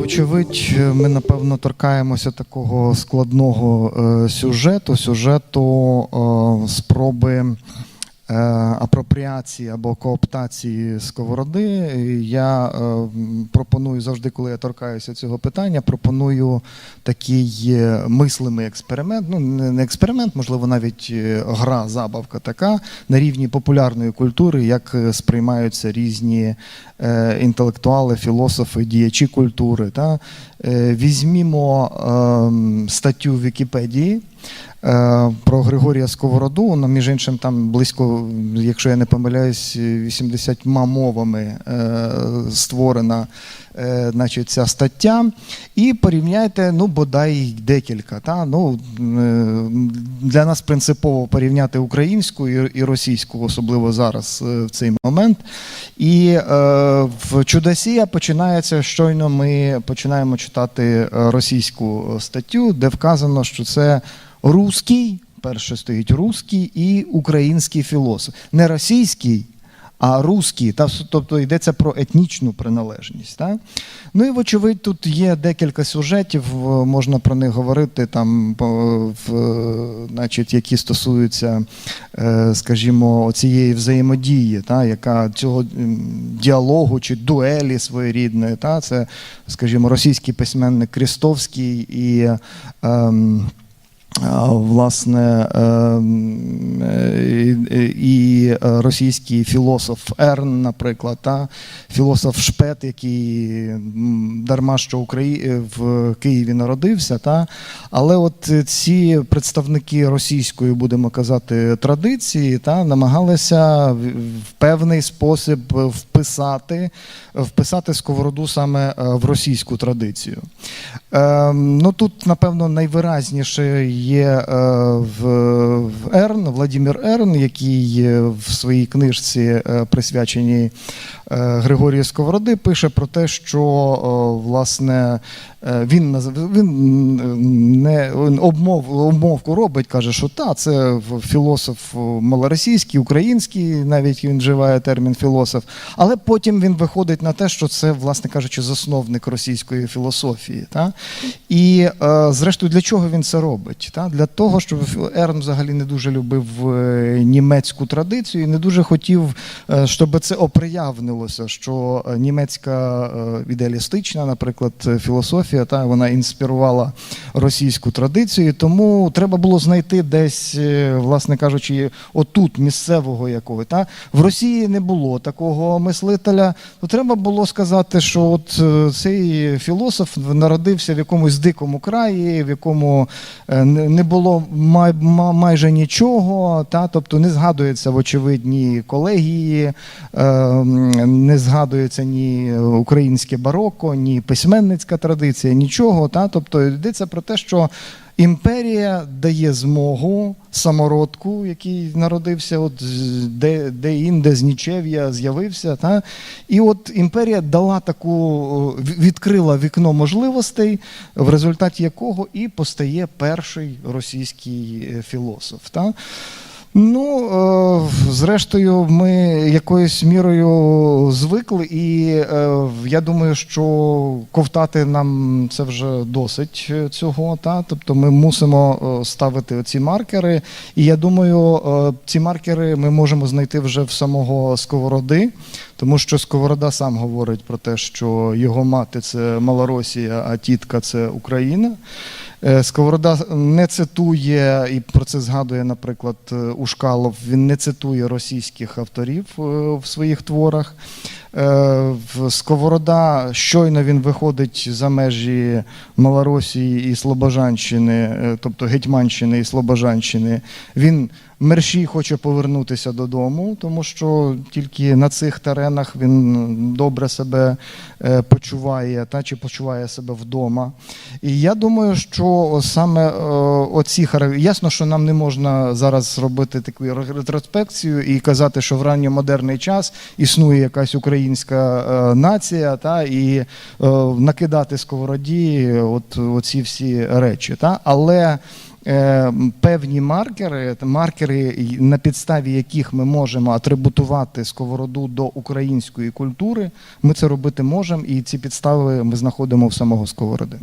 вочевидь, ми напевно торкаємося такого складного е, сюжету, сюжету е, спроби апропріації або кооптації сковороди. Я е, пропоную завжди, коли я торкаюся цього питання, пропоную такий е, мислимий експеримент. Ну, не експеримент, можливо, навіть е, гра, забавка така на рівні популярної культури, як е, сприймаються різні е, інтелектуали, філософи, діячі культури. Та? Е, візьмімо ем, статтю Вікіпедії. е, Про Григорія Сковороду, вона, між іншим, там близько, якщо я не помиляюсь, 80 мовами е, створена значить, ця стаття. І порівняйте, ну, бодай декілька. Та? Ну, е, для нас принципово порівняти українську і, російську, особливо зараз е, в цей момент. І е, в Чудосія починається щойно ми починаємо читати е, російську статтю, де вказано, що це руський, перше стоїть руський і український філософ. Не російський, а та, тобто йдеться про етнічну приналежність. Так? Ну і вочевидь, тут є декілька сюжетів, е, можна про них говорити, там, в, е, значить, які стосуються, е, скажімо, цієї взаємодії, та, яка цього діалогу чи дуелі своєрідної. Та, це, скажімо, російський письменник Крістовський і. Ем, Власне, ем, е, і і російський філософ Ерн, наприклад, та філософ Шпет, який дарма що Украї... в Києві народився, та але от ці представники російської, будемо казати, традиції, та намагалися в певний спосіб вписати, вписати сковороду саме е, в російську традицію. Ем, ну тут, напевно, найвиразніше є е, в, Ерн, Владимир Ерн, який в своїй книжці, е, присвяченій е, Григорію Сковороди, пише про те, що власне він, він не обмов, обмовку робить, каже, що та, це філософ малоросійський, український, навіть він вживає термін філософ. Але потім він виходить на те, що це, власне кажучи, засновник російської філософії. Та? І зрештою, для чого він це робить? Та? Для того, щоб Ерн взагалі не дуже любив е, німецьку традицію і не дуже хотів, е, щоб це оприявнилося, що е, німецька ідеалістична, наприклад, філософія, та, вона інспірувала російську традицію. Тому треба було знайти десь, власне кажучи, отут місцевого якого. Та? В Росії не було такого мислителя. То треба було сказати, що от цей філософ народився в якомусь дикому краї, в якому е, не було май, майже нічого, та? тобто не згадується, вочевидь, ні колегії, е, не згадується ні українське бароко, ні письменницька традиція, нічого. Та? Тобто йдеться про те, що Імперія дає змогу самородку, який народився, от де, де інде з нічев'я з'явився. Та? І от імперія дала таку, відкрила вікно можливостей, в результаті якого і постає перший російський е, філософ. Та? Ну, е, зрештою, ми якоюсь мірою звикли, і е, я думаю, що ковтати нам це вже досить цього. Та? Тобто ми мусимо е, ставити ці маркери. І я думаю, ці маркери ми можемо знайти вже в самого Сковороди, тому що Сковорода сам говорить про те, що його мати це Малоросія, а тітка це Україна. Е, Сковорода не цитує, і про це згадує, наприклад, е, Ушкалов. Він не цитує російських авторів е, в своїх творах. Е, в Сковорода щойно він виходить за межі Малоросії і Слобожанщини, е, тобто Гетьманщини і Слобожанщини. Він мерщій хоче повернутися додому, тому що тільки на цих теренах він добре себе е, почуває та чи почуває себе вдома. І я думаю, що саме оці хара- ясно, що нам не можна зараз робити таку ретроспекцію і казати, що в ранньомодерний час існує якась українська е, нація, та і е, накидати сковороді от оці всі речі. Та? Але е, певні маркери, маркери, на підставі яких ми можемо атрибутувати сковороду до української культури. Ми це робити можемо, і ці підстави ми знаходимо в самого сковороди.